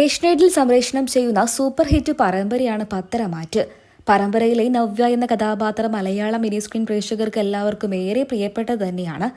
ഏഷ്യനെറ്റിൽ സംപ്രേഷണം ചെയ്യുന്ന super hit പരമ്പരയാണ് Patharamattu. പരമ്പരയിലെ നവ്യ എന്ന കഥാപാത്രം മലയാള മിനി സ്ക്രീൻ പ്രേക്ഷകർക്ക് എല്ലാവർക്കും ഏറെ പ്രിയപ്പെട്ടത് തന്നെയാണ്.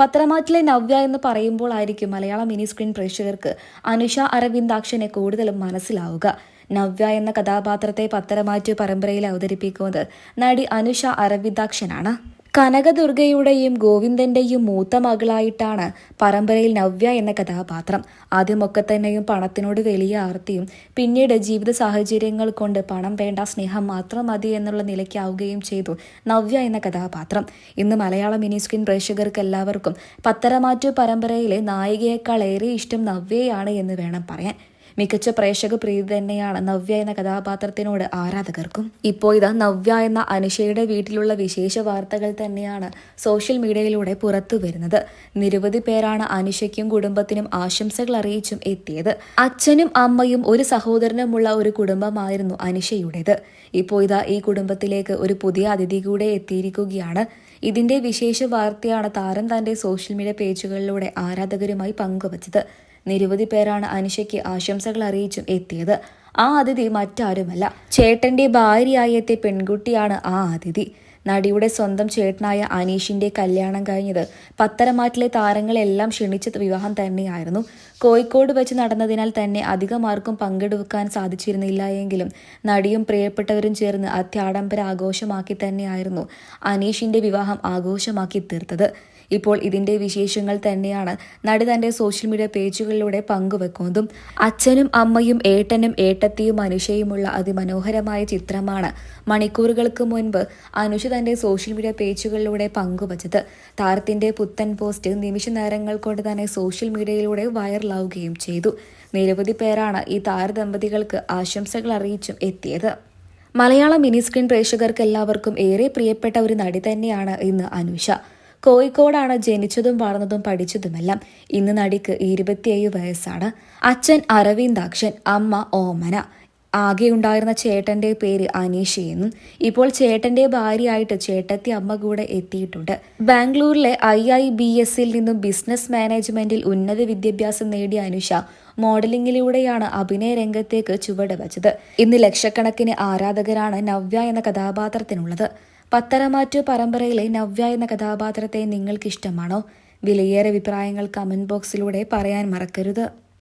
പത്രമാറ്റിലെ നവ്യ എന്ന് പറയുമ്പോൾ ആയിരിക്കും മലയാള മിനി സ്ക്രീൻ പ്രേക്ഷകർക്ക് അനുഷ അരവിന്ദാക്ഷനെ കൂടുതലും മനസ്സിലാവുക. നവ്യ എന്ന കഥാപാത്രത്തെ പത്തരമാറ്റ് പരമ്പരയിൽ അവതരിപ്പിക്കുന്നത് നടി അനുഷ അരവിന്ദാക്ഷനാണ്. കനകദുർഗയുടെയും ഗോവിന്ദന്റെയും മൂത്ത മകളായിട്ടാണ് പരമ്പരയിൽ നവ്യ എന്ന കഥാപാത്രം. ആദ്യമൊക്കെ തന്നെയും പണത്തിനോട് വലിയ ആർത്തിയും പിന്നീട് ജീവിത സാഹചര്യങ്ങൾ കൊണ്ട് പണം വേണ്ട സ്നേഹം മാത്രം മതി എന്നുള്ള നിലയ്ക്കാവുകയും ചെയ്തു നവ്യ എന്ന കഥാപാത്രം. ഇന്ന് മലയാള മിനി സ്ക്രീൻ പ്രേക്ഷകർക്ക് എല്ലാവർക്കും പത്തരമാറ്റു പരമ്പരയിലെ നായികയേക്കാൾ ഏറെ ഇഷ്ടം നവ്യയാണ് എന്ന് വേണം പറയാൻ. മികച്ച പ്രേക്ഷക പ്രീതി തന്നെയാണ് നവ്യ എന്ന കഥാപാത്രത്തിനോട് ആരാധകർക്കും. ഇപ്പോൾ ഇതാ നവ്യ എന്ന അനുഷയുടെ വീട്ടിലുള്ള വിശേഷ വാർത്തകൾ തന്നെയാണ് സോഷ്യൽ മീഡിയയിലൂടെ പുറത്തു വരുന്നത്. നിരവധി പേരാണ് അനുഷയ്ക്കും കുടുംബത്തിനും ആശംസകൾ അറിയിച്ചും എത്തിയത്. അച്ഛനും അമ്മയും ഒരു സഹോദരനുമുള്ള ഒരു കുടുംബമായിരുന്നു അനുഷയുടേത്. ഇപ്പോൾ ഇതാ ഈ കുടുംബത്തിലേക്ക് ഒരു പുതിയ അതിഥി കൂടെ എത്തിയിരിക്കുകയാണ്. ഇതിന്റെ വിശേഷ വാർത്തയാണ് താരം തന്റെ സോഷ്യൽ മീഡിയ പേജുകളിലൂടെ ആരാധകരുമായി പങ്കുവച്ചത്. നിരവധി പേരാണ് അനുഷയ്ക്ക് ആശംസകൾ അറിയിച്ചും എത്തിയത്. ആ അതിഥി മറ്റാരുമല്ല. ചേട്ടന്റെ ഭാര്യയായി എത്തിയ പെൺകുട്ടിയാണ് ആ അതിഥി. നടിയുടെ സ്വന്തം ചേട്ടനായ അനീഷിന്റെ കല്യാണം കഴിഞ്ഞത് പത്തരമാറ്റിലെ താരങ്ങളെല്ലാം ക്ഷണിച്ച വിവാഹം തന്നെയായിരുന്നു. കോഴിക്കോട് വെച്ച് നടന്നതിനാൽ തന്നെ അധികമാർക്കും പങ്കെടുക്കാൻ സാധിച്ചിരുന്നില്ല എങ്കിലും നടിയും പ്രിയപ്പെട്ടവരും ചേർന്ന് അത്യാഡംബര ആഘോഷമാക്കി തന്നെയായിരുന്നു അനീഷിന്റെ വിവാഹം ആഘോഷമാക്കി തീർത്തത്. ഇപ്പോൾ ഇതിന്റെ വിശേഷങ്ങൾ തന്നെയാണ് നടി തന്റെ സോഷ്യൽ മീഡിയ പേജുകളിലൂടെ പങ്കുവെക്കുന്നതും. അച്ഛനും അമ്മയും ഏട്ടനും ഏട്ടത്തിയും അനുഷയുമുള്ള അതിമനോഹരമായ ചിത്രമാണ് മണിക്കൂറുകൾക്ക് മുൻപ് അനുഷ തന്റെ സോഷ്യൽ മീഡിയ പേജുകളിലൂടെ പങ്കുവച്ചത്. താരത്തിന്റെ പുത്തൻ പോസ്റ്റ് നിമിഷ നേരങ്ങൾ കൊണ്ട് തന്നെ സോഷ്യൽ മീഡിയയിലൂടെ വൈറലാവുകയും ചെയ്തു. നിരവധി പേരാണ് ഈ താരദമ്പതികൾക്ക് ആശംസകൾ അറിയിച്ചും എത്തിയത്. മലയാള മിനി സ്ക്രീൻ പ്രേക്ഷകർക്ക് എല്ലാവർക്കും ഏറെ പ്രിയപ്പെട്ട ഒരു നടി തന്നെയാണ് ഇന്ന് അനുഷ. കോഴിക്കോടാണ് ജനിച്ചതും വളർന്നതും പഠിച്ചതുമെല്ലാം. ഇന്ന് നടിക്ക് ഇരുപത്തിയേഴ് വയസ്സാണ്. അച്ഛൻ അരവിന്ദാക്ഷൻ അമ്മ ഓമന. ആകെ ഉണ്ടായിരുന്ന ചേട്ടന്റെ പേര് അനീഷയെന്നും ഇപ്പോൾ ചേട്ടന്റെ ഭാര്യയായിട്ട് ചേട്ടത്തി അമ്മ കൂടെ എത്തിയിട്ടുണ്ട്. ബാംഗ്ലൂരിലെ ഐ ഐ ബി എസിൽ നിന്നും ബിസിനസ് മാനേജ്മെന്റിൽ ഉന്നത വിദ്യാഭ്യാസം നേടിയ അനുഷ മോഡലിംഗിലൂടെയാണ് അഭിനയ രംഗത്തേക്ക് ചുവട് വച്ചത്. ഇന്ന് ലക്ഷക്കണക്കിന് ആരാധകരാണ് നവ്യ എന്ന കഥാപാത്രത്തിനുള്ളത്. പത്തരമാറ്റു പരമ്പരയിലെ നവ്യ എന്ന കഥാപാത്രത്തെ നിങ്ങൾക്കിഷ്ടമാണോ? വിലയേറെ അഭിപ്രായങ്ങൾ കമന്റ് ബോക്സിലൂടെ പറയാൻ മറക്കരുത്.